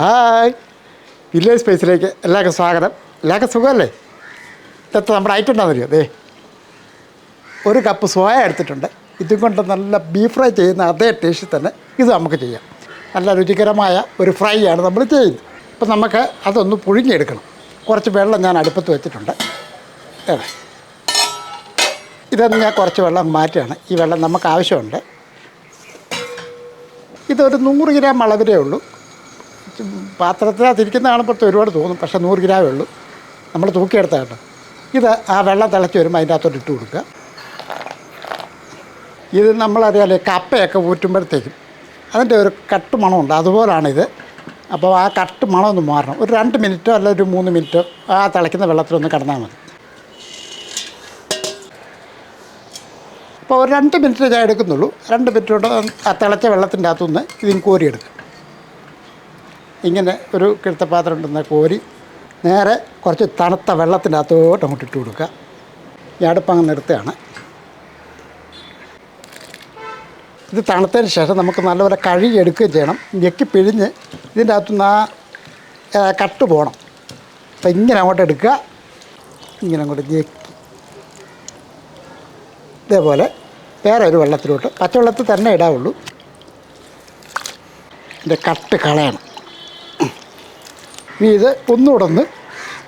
Hi. Village സ്പേസിലേക്ക് എല്ലാവർക്കും സ്വാഗതം. എല്ലാവർക്കും സുഖമല്ലേ? ഇന്നത്തെ നമ്മുടെ ഐറ്റം ഉണ്ടാകുമല്ലോ അതെ ഒരു കപ്പ് സോയ എടുത്തിട്ടുണ്ട്. ഇതും കൊണ്ട് നല്ല ബീഫ് ഫ്രൈ ചെയ്യുന്ന അതേ ടേസ്റ്റിൽ തന്നെ ഇത് നമുക്ക് ചെയ്യാം. നല്ല രുചികരമായ ഒരു ഫ്രൈ ആണ് നമ്മൾ ചെയ്യുന്നത്. അപ്പം നമുക്ക് അതൊന്ന് പുഴുങ്ങിയെടുക്കണം. കുറച്ച് വെള്ളം ഞാൻ അടുപ്പത്ത് വെച്ചിട്ടുണ്ട്. അതെ ഇതൊന്ന് ഞാൻ കുറച്ച് വെള്ളം മാറ്റുകയാണ്. ഈ വെള്ളം നമുക്ക് ആവശ്യമുണ്ട്. ഇതൊരു നൂറ് ഗ്രാം അളവിലേ ഉള്ളൂ. പാത്രത്തിനകത്തിരിക്കുന്ന കാണുമ്പോഴത്തെ ഒരുപാട് തോന്നും. പക്ഷെ നൂറ് ഗ്രാമേ ഉള്ളൂ. നമ്മൾ തൂക്കിയെടുത്ത കേട്ടോ. ഇത് ആ വെള്ളം തിളച്ച് വരുമ്പോൾ അതിന്റെ അകത്തോട്ട് ഇട്ട് കൊടുക്കുക. ഇത് നമ്മളറിയാലേ കപ്പയൊക്കെ ഊറ്റുമ്പോഴത്തേക്കും അതിന്റെ ഒരു കട്ട് മണമുണ്ട് അതുപോലാണിത്. അപ്പോൾ ആ കട്ട് മണം ഒന്ന് മാറണം. ഒരു രണ്ട് മിനിറ്റോ അല്ല ഒരു മൂന്ന് മിനിറ്റോ ആ തിളയ്ക്കുന്ന വെള്ളത്തിലൊന്ന് കിടന്നാൽ മതി. അപ്പോൾ ഒരു രണ്ട് മിനിറ്റ് ഞാൻ എടുക്കുന്നുള്ളൂ. രണ്ട് മിനിറ്റ് കൊണ്ട് ആ തിളച്ച വെള്ളത്തിന്റെ അകത്തുനിന്ന് ഇതിന് കോരിയെടുക്കും ഇങ്ങനെ ഒരു കിഴത്തപ്പാത്രം ഉണ്ടെന്ന കോരി നേരെ കുറച്ച് തണുത്ത വെള്ളത്തിന്റെ അകത്തോട്ട് അങ്ങോട്ട് ഇട്ട് കൊടുക്കുക. ഈ അടുപ്പങ്ങ് നിർത്തുകയാണ്. ഇത് തണുത്തതിന് ശേഷം നമുക്ക് നല്ലപോലെ കഴുകി എടുക്കുകയും ചെയ്യണം. ഞെക്കി പിഴിഞ്ഞ് ഇതിന്റെ അകത്തുനിന്ന് ആ കട്ട് പോകണം. അപ്പം ഇങ്ങനെ അങ്ങോട്ട് എടുക്കുക. ഇങ്ങനെ അങ്ങോട്ട് ഞെക്കി. ഇതേപോലെ വേറെ ഒരു വെള്ളത്തിലോട്ട് പച്ചവെള്ളത്തിൽ തന്നെ ഇടാവുള്ളൂ. ഇതിന്റെ കട്ട് കളയണം. ഇനി ഇത്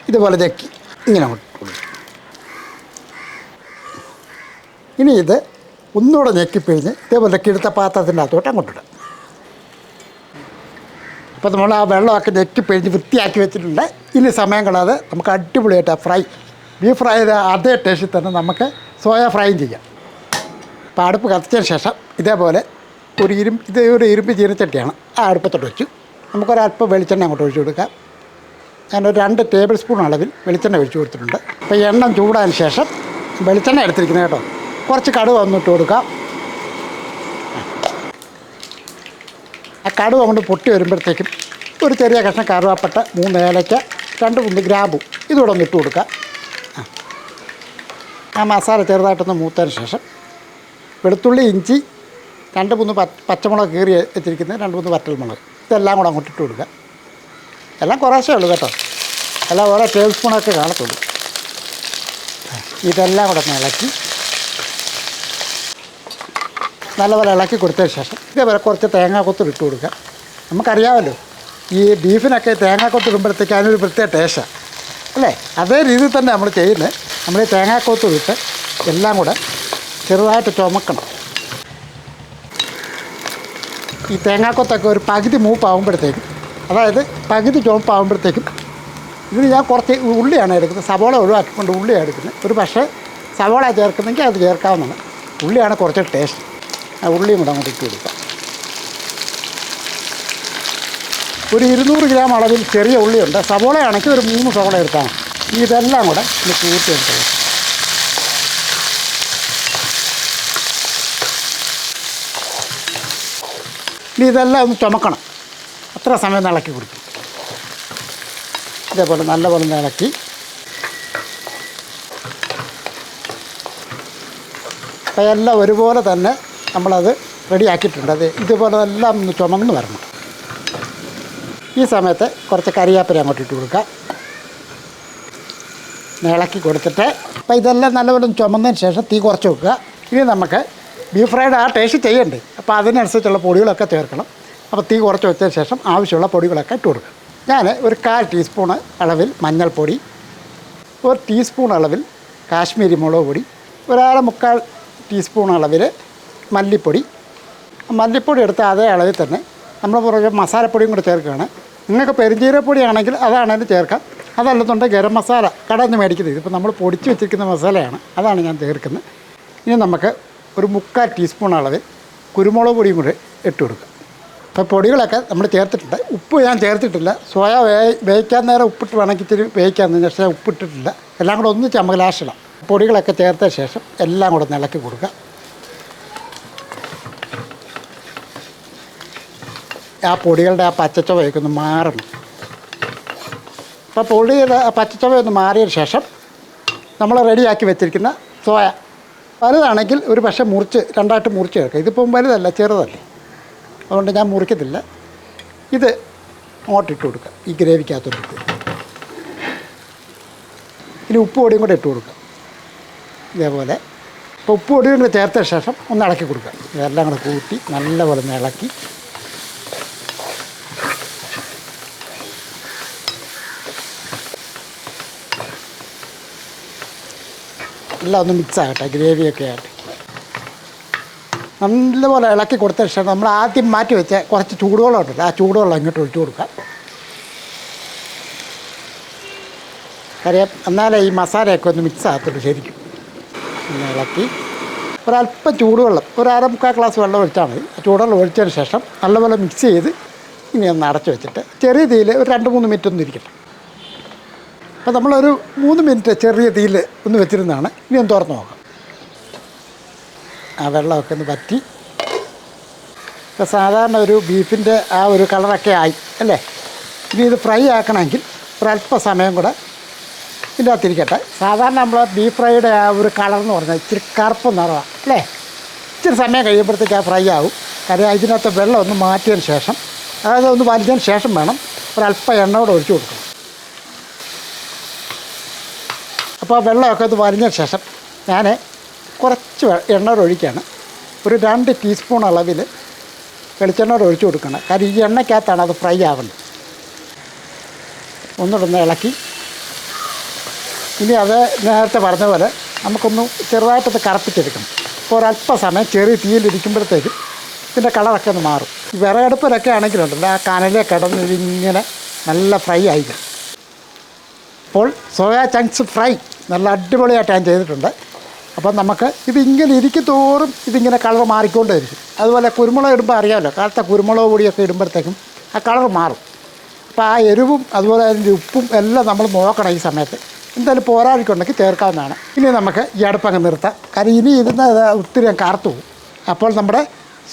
ഇതുപോലെ ഞെക്കി ഇങ്ങനെ ഇനി ഇത് ഒന്നുകൂടെ ഞെക്കിപ്പിഴിഞ്ഞ് ഇതേപോലെ കിഴുത്ത പാത്രത്തിന്റെ അകത്തോട്ട് അങ്ങോട്ടിടാം അപ്പോൾ നമ്മൾ ആ വെള്ളമൊക്കെ ഞെക്കിപ്പിഴിഞ്ഞ് വൃത്തിയാക്കി വെച്ചിട്ടുണ്ട്. ഇനി സമയം കളാതെ നമുക്ക് അടിപൊളിയായിട്ട് ഫ്രൈ ബീഫ് ഫ്രൈ ചെയ്ത അതേ ടേസ്റ്റിൽ തന്നെ നമുക്ക് സോയ ഫ്രൈയും ചെയ്യാം. അപ്പോൾ അടുപ്പ് കത്തിച്ചതിന് ശേഷം ഇതേപോലെ ഒരു ഇരുമ്പ് ഇത് ഒരു ഇരുമ്പ് ചീനച്ചട്ടിയാണ് ആ അടുപ്പത്തോട്ട് വെച്ചു. നമുക്കൊരല്പം വെളിച്ചെണ്ണ അങ്ങോട്ട് ഒഴിച്ചു കൊടുക്കാം. ഞാനൊരു രണ്ട് ടേബിൾ സ്പൂൺ അളവിൽ വെളിച്ചെണ്ണ ഒഴിച്ചു കൊടുത്തിട്ടുണ്ട്. അപ്പോൾ എണ്ണം ചൂടായതിന് ശേഷം വെളിച്ചെണ്ണ എടുത്തിരിക്കുന്നത് കേട്ടോ. കുറച്ച് കടുക് വന്നിട്ട് കൊടുക്കാം. ആ കടുവ കൊണ്ട് പൊട്ടി വരുമ്പോഴത്തേക്കും ഒരു ചെറിയ കഷ്ണം കറുവാപ്പട്ട മൂന്ന് ഏലയ്ക്ക രണ്ട് മൂന്ന് ഗ്രാമ്പു ഇതുകൂടെ ഒന്ന് ഇട്ട് കൊടുക്കുക ആ. മസാല ചെറുതായിട്ടൊന്ന് മൂത്തതിന് ശേഷം വെളുത്തുള്ളി ഇഞ്ചി രണ്ട് മൂന്ന് പച്ച പച്ചമുളക് കീറി വെച്ചിരിക്കുന്നത് രണ്ട് മൂന്ന് വറ്റൽമുളക്. ഇതെല്ലാം കൂടെ അങ്ങോട്ട് ഇട്ട് കൊടുക്കുക എല്ലാം കുറേശ്ശേ ഉള്ളൂ കേട്ടോ. എല്ലാം ഓരോ ടേബിൾ സ്പൂണൊക്കെ കാണത്തുള്ളൂ. ഇതെല്ലാം കൂടെ ഇളക്കി. നല്ലപോലെ ഇളക്കി കൊടുത്തതിന് ശേഷം ഇതേപോലെ കുറച്ച് തേങ്ങാക്കൊത്ത് ഇട്ട് കൊടുക്കുക നമുക്കറിയാമല്ലോ ഈ ബീഫിനൊക്കെ തേങ്ങാക്കൊത്ത് ഇടുമ്പോഴത്തേക്ക് അതിനൊരു പ്രത്യേക ടേസ്റ്റാണ് അല്ലേ? അതേ രീതിയിൽ തന്നെ നമ്മൾ ചെയ്യുന്നത്. നമ്മൾ ഈ തേങ്ങാക്കൊത്ത് ഇട്ട് എല്ലാം കൂടെ ചെറുതായിട്ട് ചുമക്കണം. ഈ തേങ്ങാക്കൊത്തൊക്കെ ഒരു പകുതി മൂപ്പാകുമ്പോഴത്തേക്കും അതായത് പകുതി ചുവപ്പാകുമ്പോഴത്തേക്കും ഇതിന് ഞാൻ കുറച്ച് ഉള്ളിയാണ് എടുക്കുന്നത്. സവോള ഒഴിവാക്കിക്കൊണ്ട് ഉള്ളിയാണ് എടുക്കുന്നത്. ഒരു പക്ഷേ സവോള ചേർക്കുന്നെങ്കിൽ അത് ചേർക്കാവുന്നതാണ്. ഉള്ളിയാണ് കുറച്ച് ടേസ്റ്റ് ആ ഉള്ളിയും കൂടെ അങ്ങോട്ട് ഇട്ട് കൊടുക്കാം. ഒരു ഇരുന്നൂറ് ഗ്രാം അളവിൽ ചെറിയ ഉള്ളിയുണ്ട്. സവോളയാണെങ്കിൽ ഒരു മൂന്ന് സവോള എടുത്താൽ മതി. ഇതെല്ലാം കൂടെ ഒന്ന് കൂട്ടിയെടുത്തത് ഇനി ഇതെല്ലാം ഒന്ന് ചുമക്കണം. അത്ര സമയം ഇളക്കി കൊടുക്കും ഇതേപോലെ നല്ലപോലെ ഇളക്കി. അപ്പോൾ എല്ലാം ഒരുപോലെ തന്നെ നമ്മളത് റെഡിയാക്കിയിട്ടുണ്ട് അത് ഇതുപോലെ എല്ലാം ഒന്ന് ചുമന്ന് വരണം. ഈ സമയത്ത് കുറച്ച് കറിവേപ്പില അങ്ങോട്ട് ഇട്ട് കൊടുക്കുക. ഇളക്കി കൊടുത്തിട്ട് അപ്പോൾ ഇതെല്ലാം നല്ലപോലെ ചുമന്നതിന് ശേഷം തീ കുറച്ച് വെക്കുക. ഇനി നമുക്ക് ബീഫ് ഫ്രൈഡ് ആ ടേസ്റ്റ് ചെയ്യണ്ടേ? അപ്പോൾ അതിനനുസരിച്ചുള്ള പൊടികളൊക്കെ ചേർക്കണം. അപ്പോൾ തീ കുറച്ച് വെച്ചതിന് ശേഷം ആവശ്യമുള്ള പൊടികളൊക്കെ ഇട്ട് കൊടുക്കുക. ഞാൻ ഒരു കാൽ ടീസ്പൂൺ അളവിൽ മഞ്ഞൾപ്പൊടി ഒരു ടീസ്പൂൺ അളവിൽ കാശ്മീരി മുളക് പൊടി ഒരാളെ മുക്കാൽ ടീസ്പൂൺ അളവിൽ മല്ലിപ്പൊടി. മല്ലിപ്പൊടി എടുത്ത അതേ അളവിൽ തന്നെ നമ്മൾ പുറകെ മസാലപ്പൊടിയും കൂടെ ചേർക്കുകയാണ്. നിങ്ങൾക്ക് പെരുംജീരപ്പൊടി ആണെങ്കിൽ അതാണെങ്കിലും ചേർക്കാം അതല്ലെന്നുണ്ടെങ്കിൽ ഗരം മസാല കടയിൽ നിന്ന് മേടിക്കുന്നത് ഇതിപ്പോൾ നമ്മൾ പൊടിച്ച് വെച്ചിരിക്കുന്ന മസാലയാണ്. അതാണ് ഞാൻ ചേർക്കുന്നത്. ഇനി നമുക്ക് ഒരു മുക്കാൽ ടീസ്പൂൺ അളവിൽ കുരുമുളക് പൊടിയും കൂടെ ഇട്ട് കൊടുക്കുക. അപ്പോൾ പൊടികളൊക്കെ നമ്മൾ ചേർത്തിട്ടുണ്ട്. ഉപ്പ് ഞാൻ ചേർത്തിട്ടില്ല. സോയ വേ വേവിക്കാൻ നേരം ഉപ്പിട്ട് വേണമെങ്കിൽ ഇത്തിരി വേവിക്കാൻ പക്ഷേ ഉപ്പിട്ടിട്ടില്ല. എല്ലാം കൂടെ ഒന്ന് ലാസ്റ്റ് പൊടികളൊക്കെ ചേർത്ത ശേഷം എല്ലാം കൂടെ ഇളക്കി കൊടുക്കുക. ആ പൊടികളുടെ ആ പച്ചച്ചവയൊക്കെ ഒന്ന് മാറണം. അപ്പോൾ പൊടിയുടെ ആ പച്ചച്ചവയൊന്ന് മാറിയ ശേഷം നമ്മൾ റെഡിയാക്കി വെച്ചിരിക്കുന്ന സോയ. വലുതാണെങ്കിൽ ഒരു പക്ഷേ മുറിച്ച് രണ്ടായിട്ട് മുറിച്ച് ചേർക്കുക. ഇതിപ്പം വലുതല്ല ചെറുതല്ലേ? അതുകൊണ്ട് ഞാൻ മുറിക്കത്തില്ല. ഇത് ഓട്ടിട്ട് കൊടുക്കുക ഈ ഗ്രേവിക്കകത്തോട്ട് ഇനി ഉപ്പ് പൊടിയും കൂടെ ഇട്ട് കൊടുക്കുക ഇതേപോലെ. ഇപ്പോൾ ഉപ്പ് പൊടിയും കൂടെ ചേർത്ത ശേഷം ഒന്ന് ഇളക്കി കൊടുക്കുക ഇതെല്ലാം കൂടെ കൂട്ടി നല്ലപോലെ ഒന്ന് ഇളക്കി. എല്ലാം ഒന്ന് മിക്സ് ആകട്ടെ. ഗ്രേവിയൊക്കെ ആയിട്ട് നല്ലപോലെ ഇളക്കി കൊടുത്ത ശേഷം നമ്മൾ ആദ്യം മാറ്റി വെച്ച കുറച്ച് ചൂടുവെള്ളം ഉണ്ടല്ലോ ആ ചൂടുവെള്ളം ഇങ്ങോട്ട് ഒഴിച്ചു കൊടുക്കാം കാര്യം എന്നാലേ ഈ മസാലയൊക്കെ ഒന്ന് മിക്സ് ആകത്തുള്ളൂ ശരിക്കും. ഒന്ന് ഇളക്കി. ഒരല്പം ചൂടുവെള്ളം ഒരു അരമുക്കാൽ ഗ്ലാസ് വെള്ളം ഒഴിച്ചാൽ മതി. ചൂടുവെള്ളം ഒഴിച്ചതിന് ശേഷം നല്ലപോലെ മിക്സ് ചെയ്ത് ഇനി ഒന്ന് അടച്ചു വെച്ചിട്ട് ചെറിയ തീയിൽ ഒരു രണ്ട് മൂന്ന് മിനിറ്റ് ഒന്ന് ഇരിക്കട്ടെ. അപ്പോൾ നമ്മളൊരു മൂന്ന് മിനിറ്റ് ചെറിയ തീയിൽ ഒന്ന് വെച്ചിരുന്നതാണ്. ഇനി ഒന്ന് തുറന്ന് നോക്കാം. ആ വെള്ളമൊക്കെ ഒന്ന് പറ്റി ഇപ്പോൾ സാധാരണ ഒരു ബീഫിന്റെ ആ ഒരു കളറൊക്കെ ആയി അല്ലേ? ഇനി ഇത് ഫ്രൈ ആക്കണമെങ്കിൽ ഒരല്പ സമയം കൂടെ ഇതിന്റെ അകത്തിരിക്കട്ടെ സാധാരണ നമ്മൾ ബീഫ് ഫ്രൈയുടെ ആ ഒരു കളർ എന്ന് പറഞ്ഞാൽ ഇച്ചിരി കറുപ്പ് നിറവാണ് അല്ലേ? ഇച്ചിരി സമയം കഴിയുമ്പോഴത്തേക്ക് ആ ഫ്രൈ ആവും. കാര്യം ഇതിനകത്ത് വെള്ളം ഒന്ന് മാറ്റിയതിന് ശേഷം അതായത് ഒന്ന് വലിച്ചതിന് ശേഷം വേണം ഒരല്പം എണ്ണ കൂടെ ഒഴിച്ചു കൊടുക്കണം. അപ്പോൾ വെള്ളമൊക്കെ ഒന്ന് വലിഞ്ഞതിന് ശേഷം ഞാൻ കുറച്ച് എണ്ണ ഒഴിക്കുകയാണ് ഒരു രണ്ട് ടീസ്പൂൺ അളവിൽ വെളിച്ചെണ്ണ ഒഴിച്ചു കൊടുക്കണം. കാര്യം ഈ എണ്ണയ്ക്കകത്താണ് അത് ഫ്രൈ ആവേണ്ടത് ഒന്ന് ഇളക്കി. ഇനി അത് നേരത്തെ പറഞ്ഞ പോലെ നമുക്കൊന്ന് ചെറുതായിട്ടത് കറപ്പിച്ചെടുക്കണം. അപ്പോൾ ഒരല്പസമയം ചെറിയ തീയിലിരിക്കുമ്പോഴത്തേക്കും ഇതിന്റെ കളറൊക്കെ ഒന്ന് മാറും. വിറകടുപ്പിലൊക്കെ ആണെങ്കിലുണ്ടല്ലോ ആ കനലെ കിടന്ന് ഇതിങ്ങനെ നല്ല ഫ്രൈ ആയിരിക്കും. അപ്പോൾ സോയാ ചങ്ക്സ് ഫ്രൈ നല്ല അടിപൊളിയായിട്ട് ഞാൻ ചെയ്തിട്ടുണ്ട്. അപ്പം നമുക്ക് ഇതിങ്ങനെ ഇരിക്കും തോറും ഇതിങ്ങനെ കളർ മാറിക്കൊണ്ടേയിരിക്കും. അതുപോലെ കുരുമുളക് ഇടുമ്പോൾ അറിയാമല്ലോ കാലത്തെ കുരുമുളക് പൊടിയൊക്കെ ഇടുമ്പോഴത്തേക്കും ആ കളർ മാറും. അപ്പോൾ ആ എരിവും അതുപോലെ അതിന്റെ ഉപ്പും എല്ലാം നമ്മൾ നോക്കണം ഈ സമയത്ത്. എന്തായാലും പോരാളിക്കുണ്ടെങ്കിൽ ചേർക്കാവുന്നതാണ് ഇനി നമുക്ക് ഈ അടുപ്പങ്ങ് നിർത്താം. കാരണം ഇനി ഇരുന്ന് ഒത്തിരി കറുത്തു പോകും. അപ്പോൾ നമ്മുടെ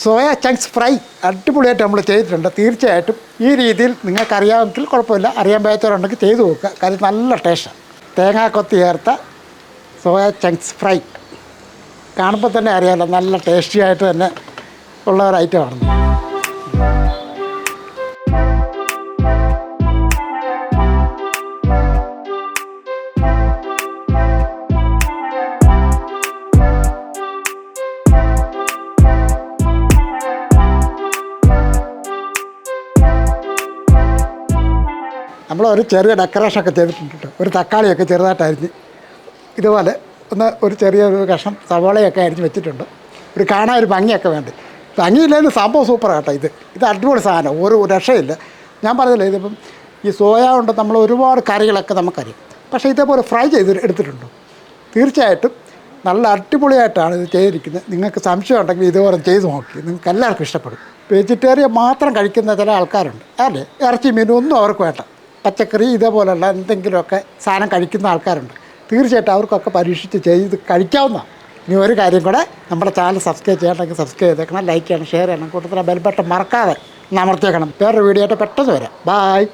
സോയ ചങ്ക്സ് ഫ്രൈ അടിപൊളിയായിട്ട് നമ്മൾ ചെയ്തിട്ടുണ്ട്. തീർച്ചയായിട്ടും ഈ രീതിയിൽ നിങ്ങൾക്കറിയാമെങ്കിൽ കുഴപ്പമില്ല. അറിയാൻ പറ്റാത്തവരുണ്ടെങ്കിൽ ചെയ്തു നോക്കുക. കാര്യം നല്ല ടേസ്റ്റാണ്. തേങ്ങാക്കൊത്തി ചേർത്ത സോയ ചങ്ക്സ് ഫ്രൈ. കാണുമ്പോൾ തന്നെ അറിയാമല്ലോ നല്ല ടേസ്റ്റി ആയിട്ട് തന്നെ ഉള്ള ഒരു ഐറ്റമാണ് നമ്മൾ ഒരു ചെറിയ ഡെക്കറേഷൻ ഒക്കെ ചെയ്തിട്ടുണ്ട് ഒരു തക്കാളിയൊക്കെ ചെറുതായിട്ടായിരുന്നു ഇതുപോലെ ഒന്ന് ഒരു ചെറിയ ഒരു കഷ്ണം സവാളയൊക്കെ അരിഞ്ഞ് വെച്ചിട്ടുണ്ട്. ഒരു കാണാൻ ഒരു ഭംഗിയൊക്കെ വേണ്ടി? ഭംഗിയില്ലെന്ന് സംഭവം സൂപ്പർ കേട്ടോ ഇത്. ഇത് അടിപൊളി സാധനം. ഒരു രക്ഷയില്ല. ഞാൻ പറഞ്ഞില്ല ഇതിപ്പം ഈ സോയ കൊണ്ട് നമ്മൾ ഒരുപാട് കറികളൊക്കെ നമുക്കറിയാം. പക്ഷേ ഇതേപോലെ ഫ്രൈ ചെയ്ത് എടുത്തിട്ടുണ്ട്. തീർച്ചയായിട്ടും നല്ല അടിപൊളിയായിട്ടാണ് ഇത് ചെയ്തിരിക്കുന്നത്. നിങ്ങൾക്ക് സംശയം ഉണ്ടെങ്കിൽ ഇതുപോലെ ചെയ്ത് നോക്കി. നിങ്ങൾക്ക് എല്ലാവർക്കും ഇഷ്ടപ്പെടും. വെജിറ്റേറിയൻ മാത്രം കഴിക്കുന്ന ചില ആൾക്കാരുണ്ട്. അല്ലേ? ഇറച്ചി മീനും ഒന്നും അവർക്ക് വേണ്ട. പച്ചക്കറി ഇതേപോലെയുള്ള എന്തെങ്കിലുമൊക്കെ സാധനം കഴിക്കുന്ന ആൾക്കാരുണ്ട്. തീർച്ചയായിട്ടും അവർക്കൊക്കെ പരീക്ഷിച്ച് ചെയ്ത് കഴിക്കാവുന്ന ഇനി ഒരു കാര്യം കൂടെ നമ്മുടെ ചാനൽ സബ്സ്ക്രൈബ് ചെയ്യണമെങ്കിൽ സബ്സ്ക്രൈബ് ചെയ്തേക്കണം ലൈക്ക് ചെയ്യണം ഷെയർ ചെയ്യണം കൂട്ടത്തിൽ ബെൽബട്ടൺ മറക്കാതെ നമർത്തിയേക്കണം വേറൊരു വീഡിയോ ആയിട്ട് പെട്ടെന്ന് വരാം. ബായ്